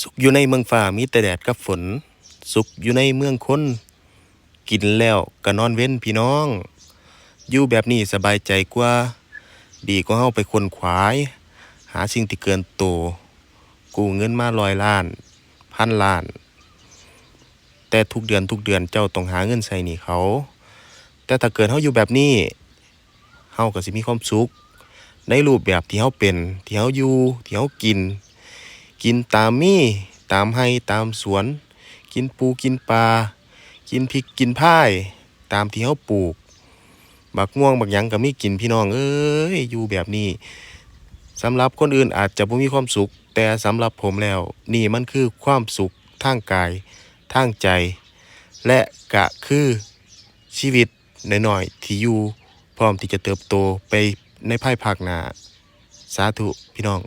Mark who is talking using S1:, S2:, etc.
S1: สุขอยู่ในเมืองฟ้ามีแต่แดดกับฝน สุขอยู่ในเมืองคน กินแล้วก็นอนเว้นพี่น้อง อยู่แบบนี้สบายใจกว่า ดีกว่าเฮาไปคนขวาย หาสิ่งที่เกินตัวกู้เงินมาร้อยล้าน พันล้าน แต่ทุกเดือนทุกเดือนเจ้าต้องหาเงินใส่หนี้เขา แต่ถ้าเกิดเฮาอยู่แบบนี้เฮาก็สิมีความสุข ในรูปแบบที่เฮาเป็น ที่เฮาอยู่ ที่เฮากิน กินตามมี ตามไห้ตามสวน กินปูกินปลา กินพริกกินพาย ตามที่เฮาปลูก บักม่วงบักหยังก็มีกินพี่น้องเอ้ยอยู่แบบนี้สำหรับคนอื่นอาจจะบ่มีความสุข แต่สำหรับผมแล้ว นี่มันคือความสุขทางกายทางใจ และกะคือชีวิตน้อยๆที่อยู่พร้อมที่จะเติบโตไปในภายภาคหน้าสาธุพี่น้อง